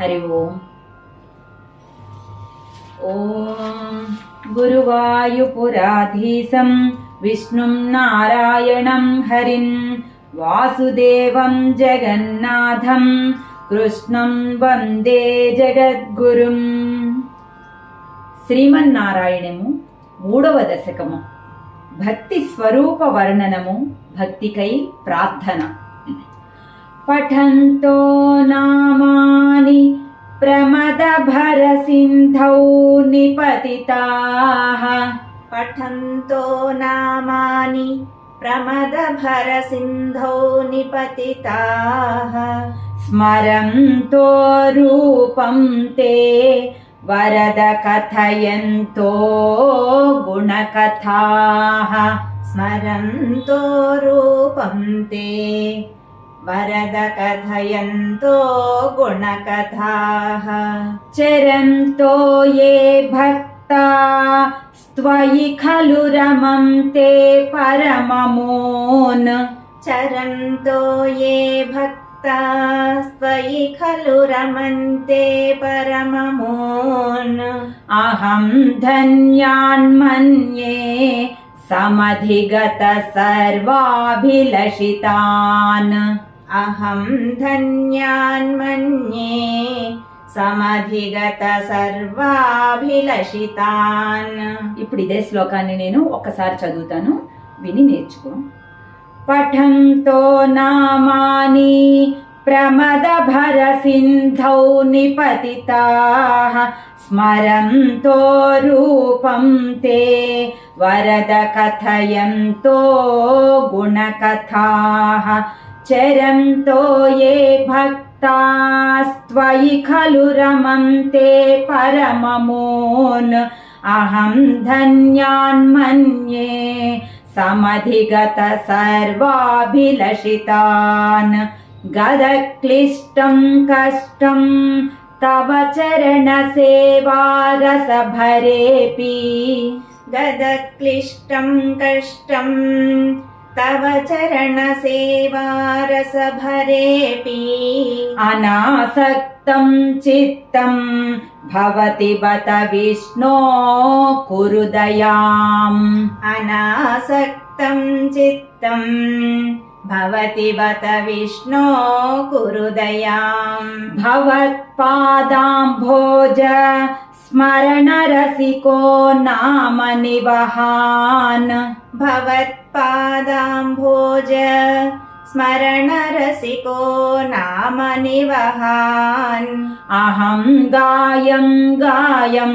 హరి ఓం. ఓం గురువాయుపురాధీశం విష్ణుం నారాయణం హరిం వాసుదేవం జగన్నాథం కృష్ణం వందే జగద్గురుం. శ్రీమన్నారాయణము మూడవ దశకము. భక్తి స్వరూప వర్ణనము భక్తికై ప్రార్థన. पठन्तो नामानि प्रमदभरसिन्धौ निपतिताः पठन्तो नामानि प्रमदभरसिन्धौ निपतिताः स्मरन्तो रूपं ते वरद कथयन्तो गुणकथाः स्मरन्तो रूपं ते वरदकथयन्तो गुणकथाः चरन्तो ये भक्ता स्त्वयि खलु रमं ते परममोन् चरन्तो ये भक्ता स्वयि खलु रमन्ते परममोन् अहं धन्यान्मन्ये समधिगतसर्वाभिलषितान् अहं धन्यान्मन्ये समधिगत सर्वाभिलषितान् ఇప్పుడు ఇదే శ్లోకాన్ని నేను ఒక్కసారి చదువుతాను విని నేర్చుకో పఠంతో నామాని ప్రమద భర సింధౌ నిపతితా స్మరంతో రూపం తే వరద కథయంతో గుణకథా चरन्तो ये भक्तास्त्वयि खलु रमं ते परममोन्। अहं धन्यान्मन्ये समधिगत सर्वाभिलषितान्। गदक्लिष्टं कष्टं तव चरणसेवारसभरेऽपि। गदक्लिष्टं कष्टम् तव चरणसेवारसभरेऽपि अनासक्तं चित्तं भवति बत विष्णो कुरु दयाम् अनासक्तं चित्तं भवति बत विष्णो कुरु दयाम् भवत्पादाम्भोज स्मरणरसिको नाम निवहान्। भवत्पादाम्भोज। स्मरणरसिको नाम निवहान्। अहं गायं गायं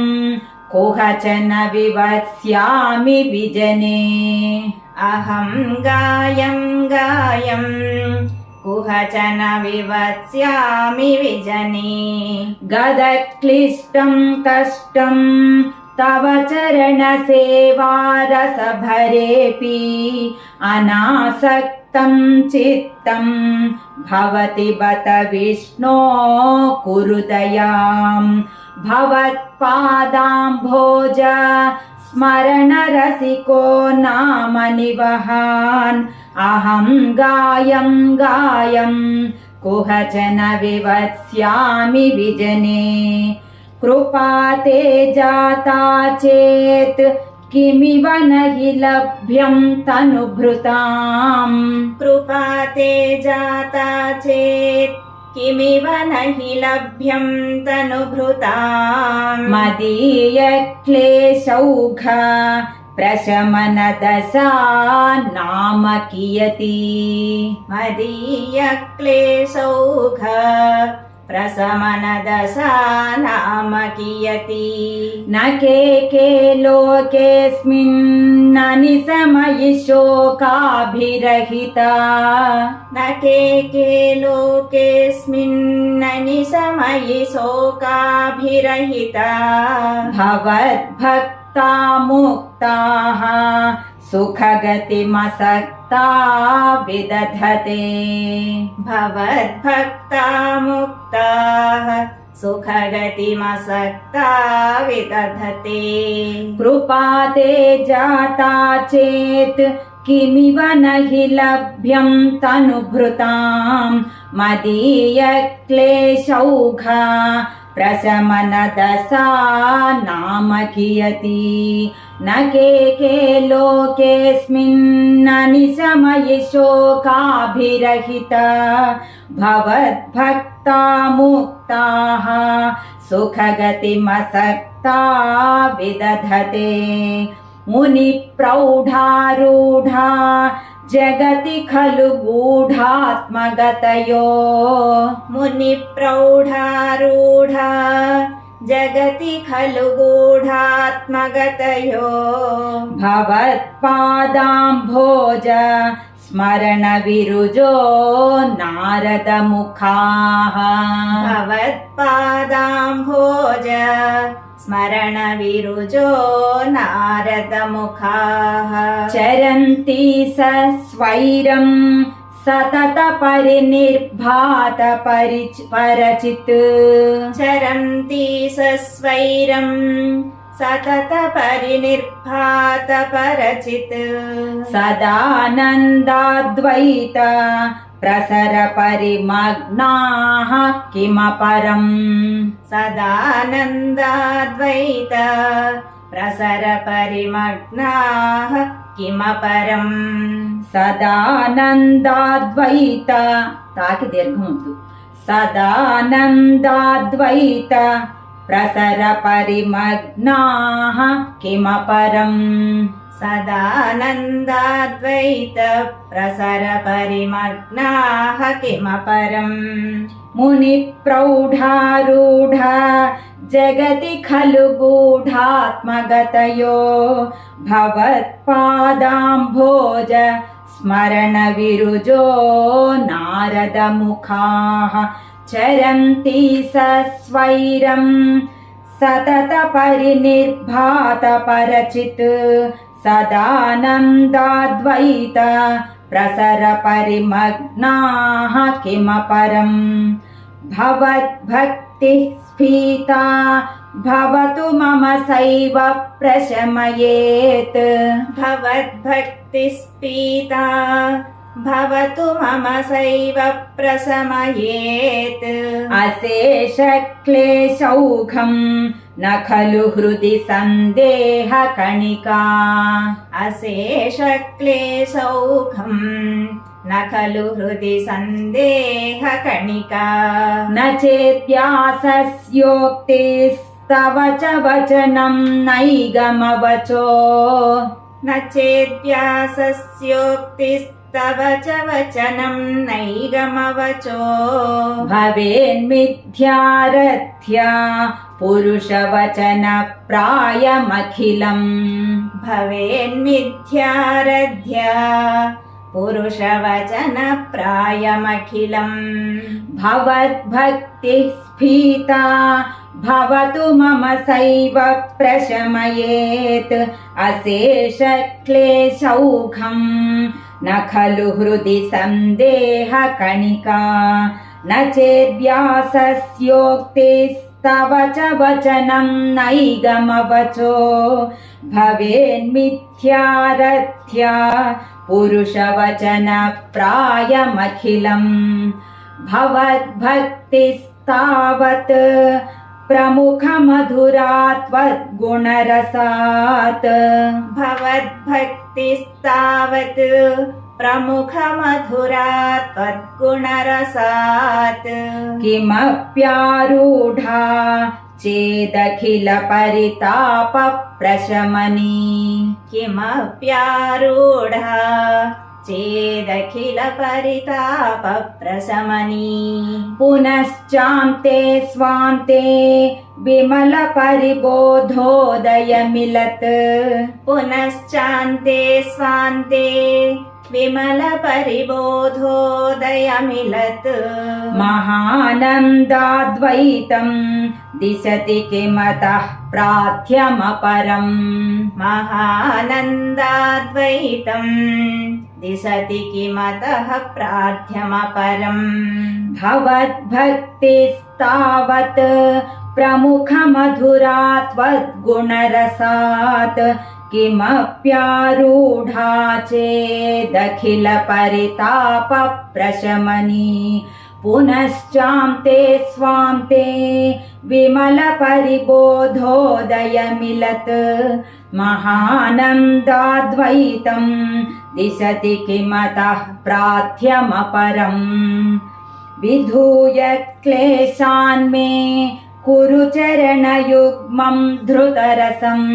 कुहचन विवत्स्यामि विजने। अहं गायं गायम् कुहच न विवत्स्यामि विजने। गदक्लिष्टं कष्टं तव चरणसेवारसभरेऽपि अनासक्तं चित्तं भवति बत विष्णो कुरुदयाम्। भवत्पादाम्भोज स्मरणरसिको नाम निवहान् अहं गायं गायं कुहचन विवत्स्यामि विजने। कृपा ते जाता चेत् किमिव न हि लभ्यं तनुभृताम्। कृपा ते जाता चेत् किमिव न हि लभ्यं तनुभृता मदीयक्लेशौघा प्रशमनदशा नाम कियति मदीयक्लेशौघ प्रसमनदशा नाम कियति न के के लोकेऽस्मिन्न निशमयि शोकाभिरहिता। न के के लोकेऽस्मिन्न निशमयि शोकाभिरहिता। भवद्भक्ता मुक्ताः सुखगतिमसक्ता विदधते। भवद्भक्ता मुक्ताः सुखगतिमसक्ता विदधते कृपाते जाता चेत् किमिव न हि लभ्यं तनुभृताम् मदीयक्लेशौघा प्रशमन नाम कियती। न के के लोकेऽस्मिन्ननिशमयि शोकाभिरहिता। भवद्भक्ता मुक्ताः सुखगतिमसक्ता विदधते। मुनिप्रौढारूढा जगति खलु गूढात्मगतयो। मुनिप्रौढारूढा जगति खलु गूढात्मगतयो। भवत्पादाम्भोज स्मरणविरुजो नारदमुखाः। भवत्पादाम्भोज स्मरणविरुजो नारदमुखाः। चरन्ति स సతత పరినిర్భాత పరిచ్ పరచిత్. చరంతి సస్వైరం సతత పరినిర్భాత పరచిత్. సదానందాద్వైత ప్రసర పరిమగ్నా కిమపరం. సదానందాద్వైత తాకి దీర్ఘం వద్దు సదానందాద్వైత ప్రసర పరిమగ్నాః కిమపరం सदानन्दाद्वैत प्रसरपरिमग्नाः किमपरम् ముని ప్రౌఢారూఢ जगति खलु गूढात्मगतयो भवत्पादाम्भोज स्मरणविरुजो नारदमुखाः चरन्ति सस्वैरम् सततपरिनिर्भातपरचित् सदानन्दाद्वैत प्रसरपरिमग्नाः किमपरम् भवद्भक् भक्तिः स्फीता भवतु मम सैव प्रशमयेत्। भवद्भक्तिस्फीता भवतु मम सैव प्रशमयेत्। अशेषक्लेशौखम् न खलु हृदि सन्देहकणिका। अशेषक्लेशौघम् నకలు హృది సందేహ కణిక. నేద్యాసస్యోక్తిస్తవ చ వచనం నైగమవచో. నేద్యాసస్యోక్తిస్తవ చ వచనం నైగమవచో. భవేన్మిథ్యారథ్యా పురుషవచన ప్రాయమఖిలం భవేన్మిథ్యారథ్యా पुरुषवचनप्रायमखिलम्। भवद्भक्तिः स्फीता भवतु मम सैव प्रशमयेत्। अशेषक्लेशौघं न खलु हृदि सन्देहकणिका। न चेद्व्यासस्योक्तिस्तव च वचनं नैगमवचो। भवेन्मिथ्यारथ्या पुरुषवचनप्रायमखिलम् भवद्भक्तिस्तावत् प्रमुखमधुरात्वद्गुणरसात् भवद्भक्तिस्तावत् प्रमुखमधुरात्वद्गुणरसात् किमप्यारूढा किमप्यारूढा चेदखिलपरितापप्रशमनी किमप्यारूढा चेदखिलपरितापप्रशमनी पुनश्चान्ते स्वान्ते विमलपरिबोधोदयमिलत् पुनश्चान्ते स्वान्ते विमलपरिबोधोदयमिलत् महानन्दाद्वैतं दिशति किमतः प्रार्थ्यमपरम् महानन्दाद्वैतम्। दिशति किमतः प्रार्थ्यमपरम् भवद्भक्तिस्तावत् प्रमुखमधुरा त्वद्गुणरसात् किमप्यारूढा चेदखिलपरितापप्रशमनी पुनश्चान्ते स्वान्ते विमल परिबोधोदयमिलत् महानन्दाद्वैतम् दिशति किमतः प्रार्थ्यमपरम् विधूयत् क्लेशान्मे कुरुचरणयुग्मम् धृतरसम्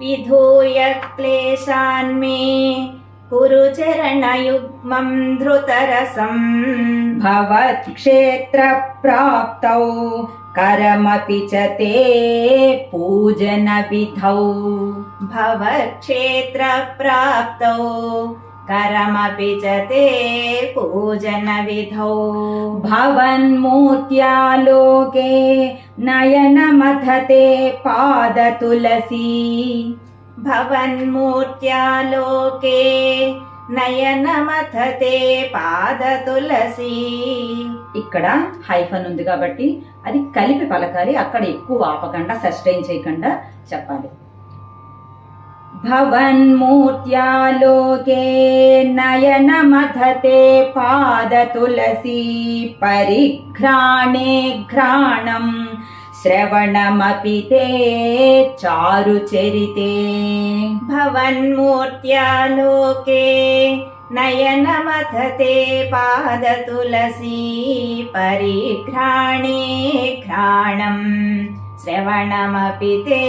विधूयत् क्लेशान्मे मे कुरु चरणयुग्मं धृतरसम् भवत्क्षेत्रप्राप्तौ करमपि च ते पूजनविधौ। भवक्षेत्रप्राप्तौ करमपि च ते पूजनविधौ। भवन्मूर्त्यालोके नयनमथते पादतुलसी भवन्मूर्त्यालोके నయనమథతే పాదతులసి ఇక్కడ హైఫన్ ఉంది కాబట్టి అది కలిపి పలకాలి అక్కడ ఎక్కువ ఆపకుండా సస్టైన్ చేయకుండా చెప్పాలి భవన్మూర్త్యాలోకే నయనమథతే పాదతులసీ పరిఘ్రాణే ఘ్రాణం శ్రవణమపి తే చారుచరితే భవన్మూర్త్యాలోకే నయనమథతే పాదతులసి పరిఘ్రాణే ఘ్రాణం శ్రవణమపి తే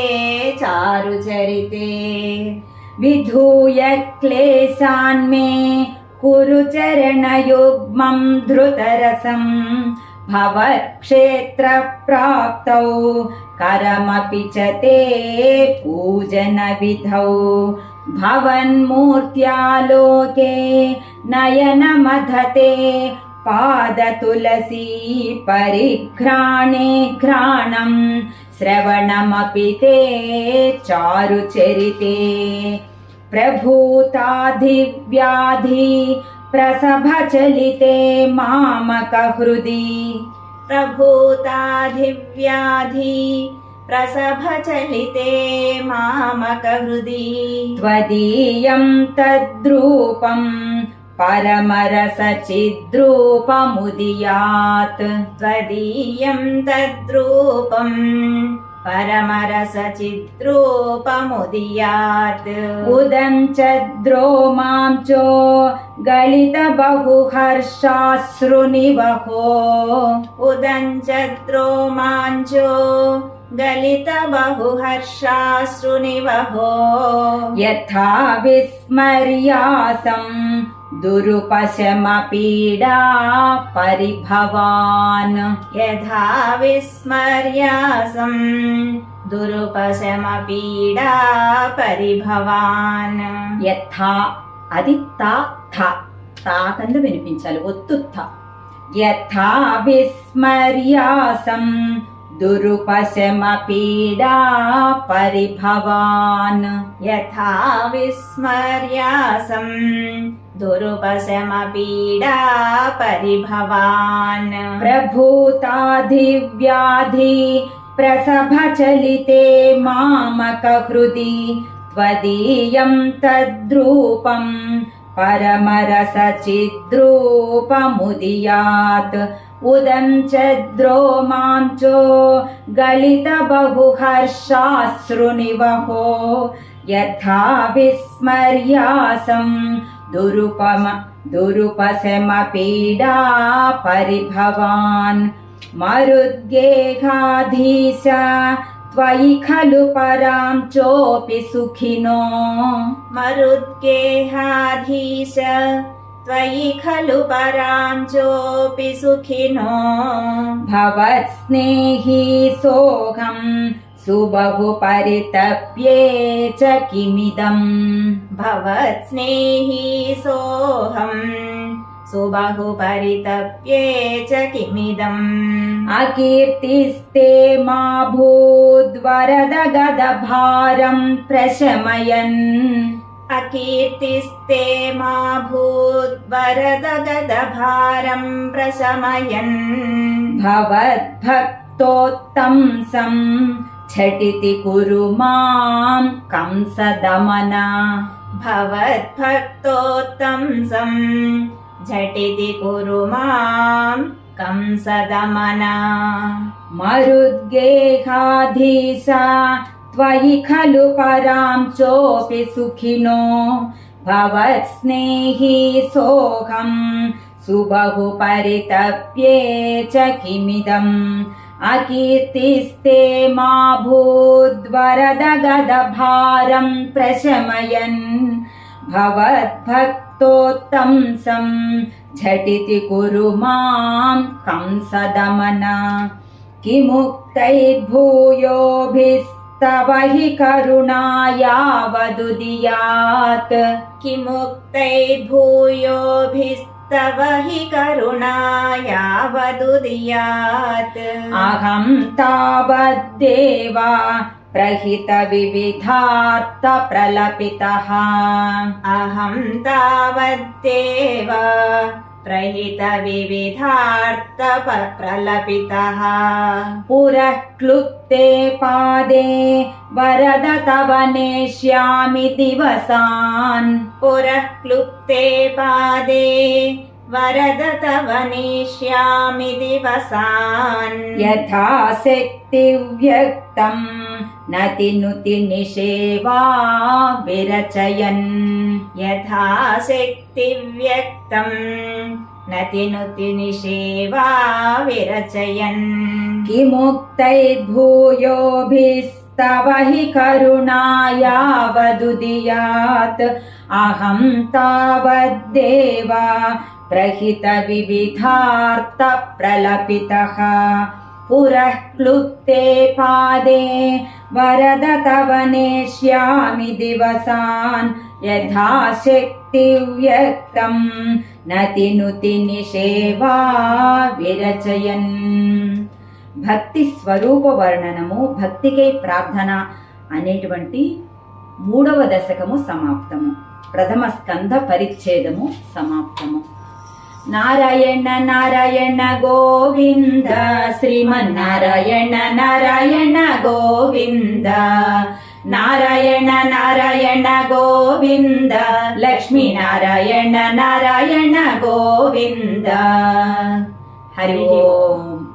చారుచరితే విధూయ క్లేశాన్మే కురు చరణయుగ్మం ధృతరసం భవక్షేత్రప్రాప్తౌ కరమపి भवत्क्षेत्रप्राप्तौ करमपि च ते पूजनविधौ। भवन्मूर्त्यालोके नयनमधते पादतुलसी परिघ्राणे घ्राणम् श्रवणमपि ते चारुचरिते। प्रभूताधिव्याधि प्रसभचलिते मामकहृदि। प्रभूताधिव्याधि प्रसभ चलिते मामकहृदि। त्वदीयं तद्रूपम् परमरसचिद्रूपमुदयात्। त्वदीयं तद्रूपम् परमरसचिद्रूपमुदीयात्। उदं च द्रोमां चो गलितबहुहर्षाश्रुनिवहो। उदं च चो गलित बहुहर्षाश्रुनिवहो यथा विस्मर्यासम् दुरुपशमपीडा परिभवान् यथा विस्मर्यासं दुरुपशमपीडा परिभवान् యథా అది తా థ తా కింద వినిపించాలి ఒత్తు థ యథా విస్మర్యాసం దురుపశమ పీడా పరిభవాన్ यथा विस्मर्यासं दुरुपशमपीडा परिभवान् प्रभूताधिव्याधि प्रसभचलिते मामकहृदि त्वदीयं तद्रूपम् परमरसचिद्रूपमुदियात्। उदञ्चद्रो मां चो गलितबहुहर्षाश्रुनिवहो। यथा विस्मर्यासम् दुरुपम दुरुपशमपीडा परिभवान् मरुद्गेहाधीश त्वयि खलु परां चोऽपि सुखिनो मरुद्गेहाधीश त्वयि खलु पराञ्चोऽपि सुखिनो भवत्स्नेही सोऽहं सुबहु परितव्ये च किमिदम् भवत् स्नेहि सोऽहम् सुबहु परितव्ये च किमिदम्? अकीर्तिस्ते मा भूद्वरदगदभारम् प्रशमयन्। अकीर्तिस्ते मा भूद्वरदगदभारम् प्रशमयन्। भवद्भक्तोत्तंसम् झटिति कुरु मां कंसदमना भवद्भक्तोत्तंसं झटिति कुरु मां कंसदमना मरुद्गेहाधीशा त्वयि खलु परां चोऽपि सुखिनो भवत्स्नेही सोऽहं सुबहु परितप्ये च किमिदम् अकीर्तिस्ते मा भूद्वरदगदभारं प्रशमयन्। भवद्भक्तोत्तंसं झटिति कुरु माँ कंसदमना किमुक्तैर्भूयोभिस्तव हि करुणा यावदुदियात् किमुक्तैर्भूयोभिस्तव हि करुणा यावदुदियात् अहं तावद्देवा प्रहितविविधार्थप्रलपितः अहं तावद्देव प्रलपितः पुरः क्लुप्ते पादे वरद तव नेष्यामि दिवसान्। पुरः क्लुप्ते पादे वरद तव नेष्यामि दिवसान्। यथा शक्तिव्यक्तं नतिनुति निषेवा विरचयन् यथा शक्तिव्यक्तं नतिनुतिनिषेवा विरचयन्। किमुक्तैर्भूयोभिस्तव हि करुणा अहं तावद्देवा प्रहितविविधार्थप्रलपितः पुरः क्लुप्ते पादे वरद तव नेष्यामि दिवसान् यथा शक्तिव्यक्तं नतिनुति निषेवा విరచయన్ భక్తి స్వరూప వర్ణనము భక్తికై ప్రార్థన అనేటువంటి మూడవ దశకము సమాప్తము ప్రథమ స్కంధ పరిచ్ఛేదము సమాప్తము నారాయణ నారాయణ గోవింద. శ్రీమన్నారాయణ నారాయణ గోవింద. నారాయణ నారాయణ గోవింద. లక్ష్మీ నారాయణ నారాయణ గోవింద. హరి ఓం.